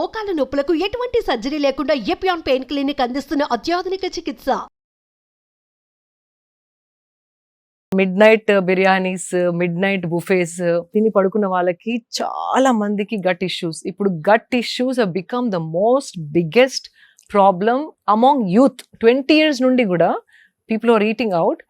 మోకాల నొప్పులకు ఎటువంటి సర్జరీ లేకుండా ఎపియాన్ పెయిన్ క్లినిక్ అందిస్తున్న అత్యాధునిక చికిత్స. Midnight biryanis midnight buffets తిని పడుకున్న వాళ్ళకి చాలా మందికి గట్ ఇష్యూస్. ఇప్పుడు gut issues become the most biggest problem among youth twenty years నుండి కూడా people are eating out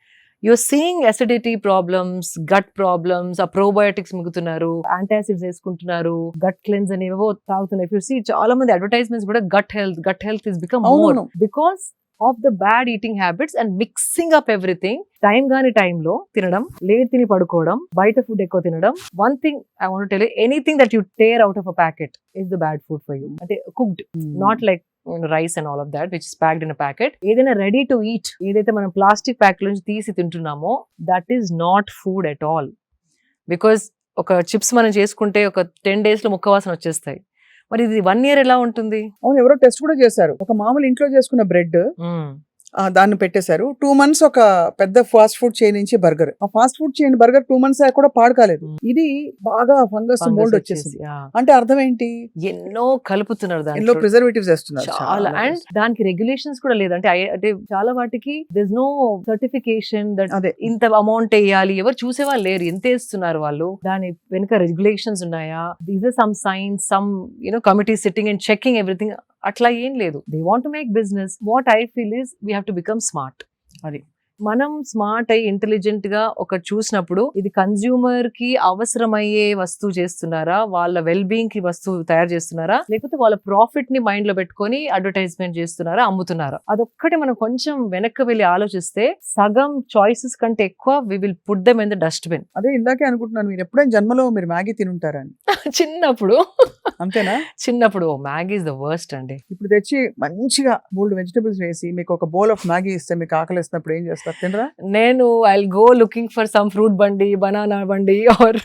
you're seeing acidity problems gut problems ఆ ప్రోబయోటిక్స్ మిగుతున్నారు యాంటాసిడ్స్ వేసుకుంటున్నారు గట్ క్లెన్స్ అనేవో తాగుతున్నారు ఇప్పుడు సీ చాలా మంది అడ్వర్టైజ్మెంట్స్ కూడా gut health gut health is become more. Because of the bad eating habits and mixing up everything time గాని టైంలో తినడం లేట్ తిని పడుకోవడం బయట ఫుడ్ ఎక్కువ తినడం. One thing I want tell anything that you tear out of a packet is the bad food for you అంటే cooked not like rice and all of that which is packed in packet ఏదైనా ready to eat ఏదైతే మనం plastic pack నుంచి తీసి తింటున్నామో that is not food at all because ఒక chips మనం చేసుకుంటే ఒక టెన్ డేస్లో ముక్క వాసన వచ్చేస్తాయి. మరి ఇది వన్ ఇయర్ ఎలా ఉంటుంది? అవును ఎవరో టెస్ట్ కూడా చేశారు. ఒక మామూలు ఇంట్లో చేసుకున్న బ్రెడ్ దాన్ని పెట్టేశారు. టూ మంత్స్ ఒక పెద్ద ఫాస్ట్ ఫుడ్ చైన్ నుంచి బర్గర్ ఆ fast food chain burger two months కూడా పాడు కాలేదు. Hmm. ఇది బాగా ఫంగస్ మోల్డ్ వచ్చేసి, వచ్చేసింది. అంటే అర్థం ఏంటి? ఎన్నో కలుపుతున్నారు ఎన్నో ప్రిజర్వేటివ్స్ వేస్తున్నారు. చాలా. అండ్ దానికి రెగ్యులేషన్స్ కూడా లేదు. అంటే అంటే చాలా వాటికి దిస్ నో సర్టిఫికేషన్ అదే. ఇంత అమౌంట్ వేయాలి. ఎవరు చూసే వాళ్ళు లేరు. ఎంత వేస్తున్నారు వాళ్ళు? దాని వెనుక రెగ్యులేషన్స్ ఉన్నాయా? These are some science some you know committee sitting and checking everything అట్లా ఏం లేదు. They want make business what I feel is we have to become smart అది. మనం స్మార్ట్ అయ్యి ఇంటెలిజెంట్గా ఒక చూసినప్పుడు ఇది కన్జ్యూమర్కి అవసరమయ్యే వస్తువు చేస్తున్నారా? వాళ్ళ వెల్ బీయింగ్కి వస్తువు తయారు చేస్తున్నారా? లేకపోతే వాళ్ళ ప్రాఫిట్ని మైండ్లో పెట్టుకొని అడ్వర్టైజ్మెంట్ చేస్తున్నారా? అమ్ముతున్నారా? అదొక్కటి మనం కొంచెం వెనక్కి వెళ్ళి ఆలోచిస్తే సగం చాయిసెస్ కంటే ఎక్కువ we will put them in the dustbin అదే ఇందాకే అనుకుంటున్నాను మీరు. ఎప్పుడైనా జన్మలో మీరు మ్యాగీ తినుంటారని. చిన్నప్పుడు. అంతేనా? చిన్నప్పుడు మ్యాగీ ఇస్ ద వర్స్ట్ అండి. ఇప్పుడు తెచ్చి మంచిగా మూడు వెజిటబుల్స్ వేసి మీకు ఒక బౌల్ ఆఫ్ మ్యాగీ ఇస్తే మీకు ఆకలి వేసినప్పుడు ఏం చేస్తారు? సత్యంద్ర నేను I go looking for some fruit బండి బనానా బండి or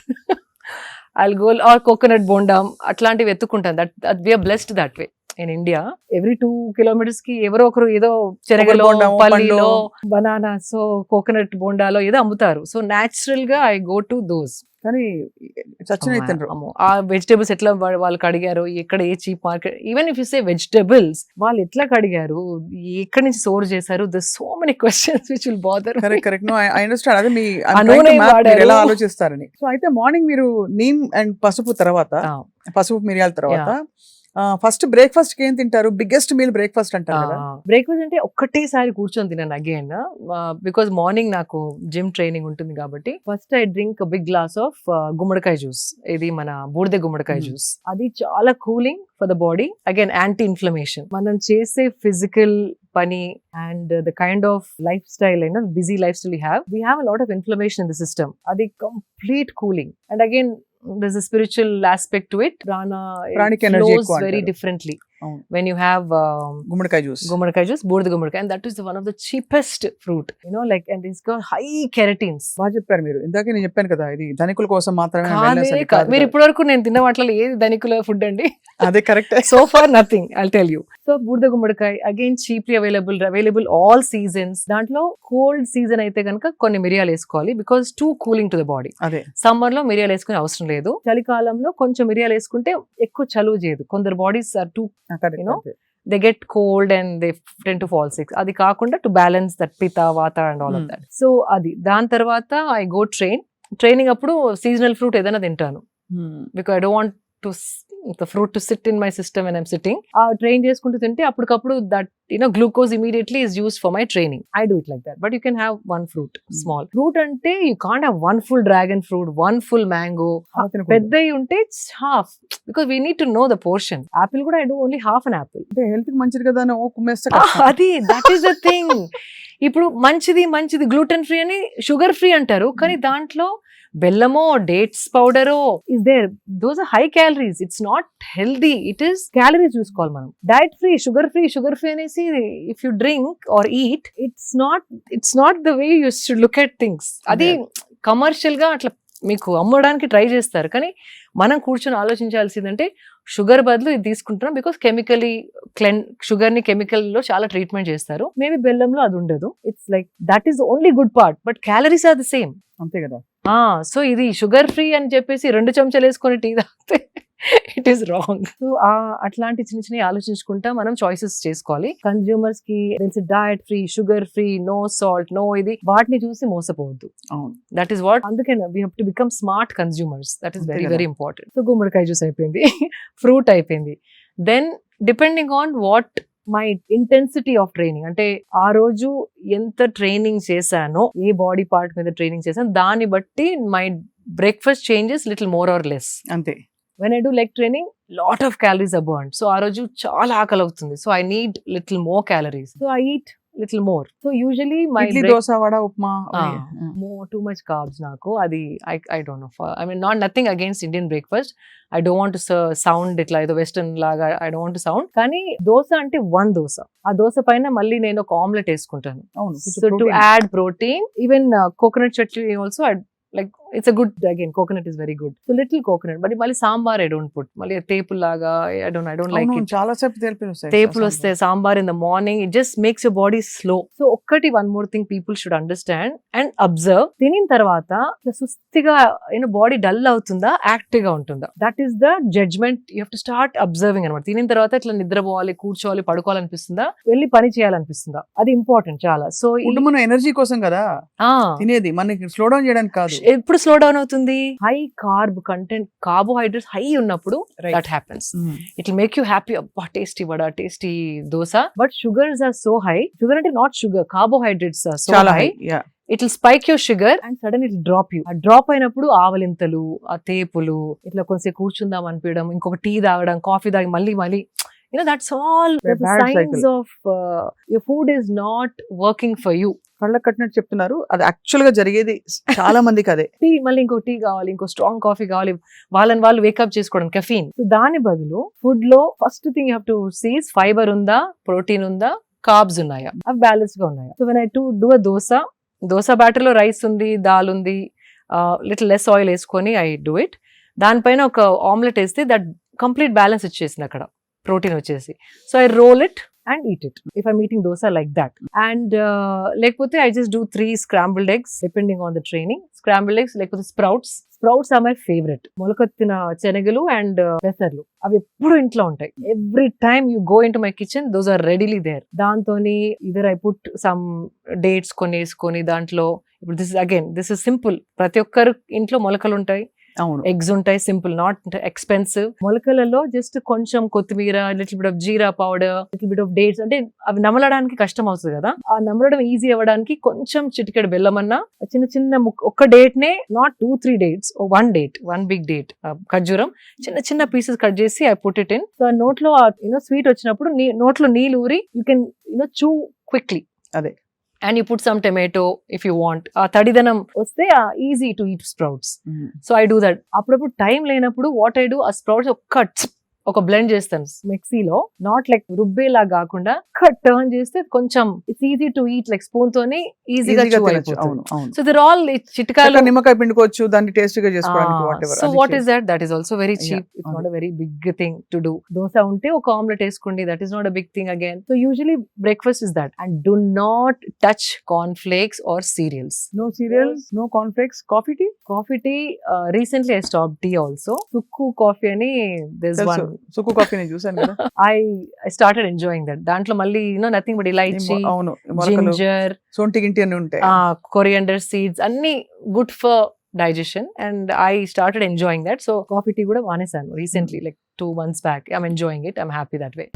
I go or coconut బోండామ్ అట్లాంటివి ఎత్తుకుంటాను. That that we're blessed that way in India every two కిలోమీటర్స్కి ఎవరో ఒకరు ఏదో చెరగలో పల్లీలో. బనానాస్ కోకోనట్ బోండాలో ఏదో అమ్ముతారు. సో నాచురల్గా ఐ గో టు దోస్ కానీ ఆ వెజిటేబుల్స్ ఎట్లా వాళ్ళు కడిగారు ఎక్కడ ఏ cheap market even if you say vegetables వాళ్ళు ఎట్లా కడిగారు ఎక్కడి నుంచి సోర్ చేశారు the so many questions which will bother correct correct no I understand అదే మీ ఎలా. ఆలోచిస్తారని. సో అయితే మార్నింగ్ మీరు నీమ్ అండ్ పసుపు తర్వాత పసుపు మిరియాల తర్వాత ఫస్ట్ బ్రేక్ఫాస్ట్కి ఏం తింటారు? బిగ్గెస్ట్ మీల్ బ్రేక్ఫాస్ట్ అంటారు బ్రేక్ఫాస్ట్ అంటే ఒక్కటేసారి కూర్చొని తిన్నాను అగైన్ బికాజ్ మార్నింగ్ నాకు జిమ్ ట్రైనింగ్ ఉంటుంది కాబట్టి. First I drink big glass of గుమ్మడికాయ జ్యూస్ ఇది మన బూడిద గుమ్మడికాయ Hmm. జ్యూస్ అది చాలా cooling for the body again anti inflammation మనం చేసే ఫిజికల్ పని and the kind of lifestyle అయినా busy lifestyle have we have lot of inflammation in the system అది complete cooling and again there's a spiritual aspect to it. Prana Pranic flows very differently. You have um, గుమ్మడికాయ juice గుమ్మడికాయ juice బూడిద గుమ్మడికాయ and that is one of the cheapest fruit you know like and got high keratins బాగా చెప్పారు మీరు. ఇందాకే నేను చెప్పాను కదా ఇది ధనికుల కోసం మాత్రమే మీరు. ఇప్పటి వరకు నేను తిన్న వాటిలో ఏది ధనికుల ఫుడ్ అండి? అదే correct so far nothing I tell you so బూడిద గుమ్మడికాయ again cheaply available available all seasons దాంట్లో కోల్డ్ సీజన్ అయితే కనుక కొన్ని మిరియాలు వేసుకోవాలి because too cooling to the body అదే. సమ్మర్లో మిరియాలు వేసుకునే అవసరం లేదు. చలికాలంలో కొంచెం మిరియాలు వేసుకుంటే ఎక్కువ చలువ చేయదు. కొందరు bodies are too know? They get cold and they tend to fall sick అది కాకుండా to balance that pitta vata and all of. That so అది. దాని తర్వాత ఐ గో ట్రైన్ ట్రైనింగ్ అప్పుడు సీజనల్ ఫ్రూట్ ఏదైనా తింటాను. Because I don't want to fruit to sit in my system and I'm sitting ఆ train చేసుకుంటూ తింటే అప్పటికప్పుడు that you know glucose immediately is use for my training I do it like that but you can have one fruit small fruit అంటే you can't have one full dragon fruit one full mango పెద్దవి ఉంటే half because we need to know the portion apple కూడా I do only half an apple అంటే హెల్త్కి మంచిది కదా కష్టం. అది దట్ ఈస్ ద థింగ్ ఇప్పుడు మంచిది మంచిది గ్లూటెన్ ఫ్రీ అని షుగర్ ఫ్రీ అంటారు. కానీ దాంట్లో బెల్లమో dates పౌడరో is there those are high calories it's not healthy it is calories చూసుకోవాలి మనం. Diet free sugar free sugar free అనేసి if you drink or eat it's not it's not the way you should look at things అది కమర్షియల్గా అట్లా మీకు అమ్మడానికి try చేస్తారు. కానీ మనం కూర్చొని ఆలోచించాల్సిందంటే షుగర్ బదులు ఇది తీసుకుంటున్నాం బికాస్ కెమికలీ క్లెన్ షుగర్ని కెమికల్లో చాలా ట్రీట్మెంట్ చేస్తారు. మేబీ బెల్లంలో అది ఉండదు. It's like that is only good part but calories are the same అంతే కదా. సో ఇది షుగర్ ఫ్రీ అని చెప్పేసి రెండు చెంచాలు వేసుకొని టీ తాగితే ఇట్ ఈస్ రాంగ్ అట్లాంటి చిన్న చిన్న ఆలోచించుకుంటా మనం చాయిసెస్ చేసుకోవాలి. కన్జ్యూమర్స్కి diet free sugar free no salt no ఇది వాటిని చూసి మోసపోవద్దు. దట్ ఈస్ వాట్ అందుకే we have to become smart consumers that is very. Very important so గుమ్మడికాయ జ్యూస్ అయిపోయింది. ఫ్రూట్ అయిపోయింది. Then depending on what my intensity of training అంటే ఆ రోజు ఎంత ట్రైనింగ్ చేశానో ఏ బాడీ పార్ట్ మీద ట్రైనింగ్ చేశాను దాన్ని బట్టి my breakfast changes little more or less అంతే. When I do leg training lot of calories abound so ఆ రోజు చాలా ఆకలి అవుతుంది. So I need little more calories so I eat little more so usually my idli dosa vada upma more too much carbs నాకు. అది I I don't know I mean not nothing against Indian breakfast I don't want sound ఇట్లా ఏదో western లాగా I don't want sound కానీ దోశ అంటే one dosa. ఆ దోశ పైన మళ్ళీ నేను ఒక ఆమ్లెట్ వేసుకుంటాను. So to protein. Add protein even coconut chutney also like it's a good again coconut is very good so little coconut but మళ్ళీ సాంబార్ ఐ డోంట్ పుట్ మళ్ళీ టేపుల్ లాగా I don't I don't like it చాలా సేపు వస్తాయి టేపులు సాంబార్. వస్తే sambar. In the morning it just makes your body slow so ఒక్కటి one more thing people should understand and observe తినిన తర్వాత సుస్థిగా యూనో బాడీ డల్ అవుతుందా యాక్టివ్గా ఉంటుందా? That is the judgment you have to start observing అనమాట తినిన తర్వాత ఇట్లా నిద్రపోవాలి కూర్చోవాలి పడుకోవాలనిపిస్తుందా? వెళ్ళి పని చేయాలనిపిస్తుందా? అది ఇంపార్టెంట్ చాలా. సో మనం ఎనర్జీ కోసం కదా? తినేది మనకి స్లో డౌన్ చేయడానికి కాదు. ఎప్పుడు స్లో డౌన్ అవుతుంది. High carb content carbohydrates high ఉన్నప్పుడు. That happens. It will make you happy అబ్బా tasty vada tasty dosa. But sugars are so high sugar అంటే not sugar carbohydrates are so high it will spike your sugar and sudden it drop you uh drop అయినప్పుడు ఆవలింతలు ఆ తేపులు ఇట్లా కొంచెం కూర్చుందాం అనిపించడం ఇంకొక టీ తాగడం కాఫీ తాగి మళ్ళీ మళ్ళీ you know that's all A bad signs cycle. Of your food is not working for you కళ్ళ కట్టినట్టు చెప్తున్నారు. అది యాక్చువల్గా జరిగేది చాలా మందికి అదే. టీ మళ్ళీ ఇంకో టీ కావాలి ఇంకో స్ట్రాంగ్ కాఫీ కావాలి. వాళ్ళని వాళ్ళు వేకప్ చేసుకోవడం కెఫీన్ సో దాని బదులు ఫుడ్లో first thing you have to sees fibre ఉందా ప్రోటీన్ ఉందా కార్బ్స్ ఉన్నాయా? అవి బ్యాలెన్స్గా ఉన్నాయా? So when I to do a dosa dosa బ్యాటర్లో rice ఉంది దాల్ ఉంది లిటిల్ లెస్ ఆయిల్ వేసుకొని ఐ డూ ఇట్ దానిపైన ఒక ఆమ్లెట్ వేస్తే దట్ కంప్లీట్ బ్యాలెన్స్ వచ్చేసింది అక్కడ. ప్రోటీన్ వచ్చేసి. So I roll it and eat it if I'm eating dosa like that and లేకపోతే I just do three scrambled eggs depending on the training scrambled eggs లేకపోతే sprouts sprouts are my favourite మొలకొత్తిన శనగలు and పెసర్లు అవి ఎప్పుడు ఇంట్లో ఉంటాయి. Every time you go in to my kitchen those are readily there దాంతో either I put some dates కొన్ని వేసుకొని దాంట్లో ఇప్పుడు this again this is simple ప్రతి ఒక్కరు ఇంట్లో మొలకలు ఉంటాయి. ఎగ్స్ ఉంటాయి సింపుల్ నాట్ ఎక్స్పెన్సివ్. మొలకలలో జస్ట్ కొంచెం కొత్తిమీర little bit of jeera powder little bit of dates అంటే అవి నమలడానికి కష్టం అవుతుంది కదా. ఆ నమలడం ఈజీ అవ్వడానికి కొంచెం చిటికెడు బెల్లం అన్న చిన్న చిన్న ఒక్క డేట్ నే not two three dates one date one big date ఖర్జూరం చిన్న చిన్న పీసెస్ కట్ చేసి I put it in. So నోట్లో యూనో స్వీట్ వచ్చినప్పుడు నోట్లో నీళ్ళు ఊరి you can you know chew quickly అదే. And you put some tomato if you want ఆ తడిదనం వస్తే easy to eat sprouts. So I do that అప్పుడప్పుడు టైం లేనప్పుడు వాట్ ఐ డూ ఆ స్ప్రౌట్స్ ఒక్క ఒక బ్లెండ్ చేస్తాను. మిక్సీలో నాట్ లైక్ రుబ్బేలా కాకుండా కట్ టర్న్ చేస్తే కొంచెం it's easy to eat like spoon తోని ఈజీగా సో దర్ ఆల్ చక్కగా నిమ్మకాయ పిండుకోవచ్చు దాన్ని టేస్ట్గా చేసుకోవడానికి so what is that that is also very cheap it's. Not a very big thing to do dosa ఉంటే ఒక ఆమ్లెట్ వేసుకోండి. That is not a big thing again so usually breakfast is that and do not touch corn flakes or cereals no cereals no cornflakes coffee tea coffee tea recently I stop tea also sukku coffee అని this one తెలుసు sukku coffee నేను చూసాను కదా. I I started enjoying that దాంట్లో మళ్ళీ you know nothing but elaichi అవును ginger సొంటి గింటి అన్ని ఉంటాయి. కొరియండర్ సీడ్స్ అన్ని good for digestion and I started enjoying that so coffee tea కూడా మానేసాను recently like two months back I'm enjoying it I'm happy that way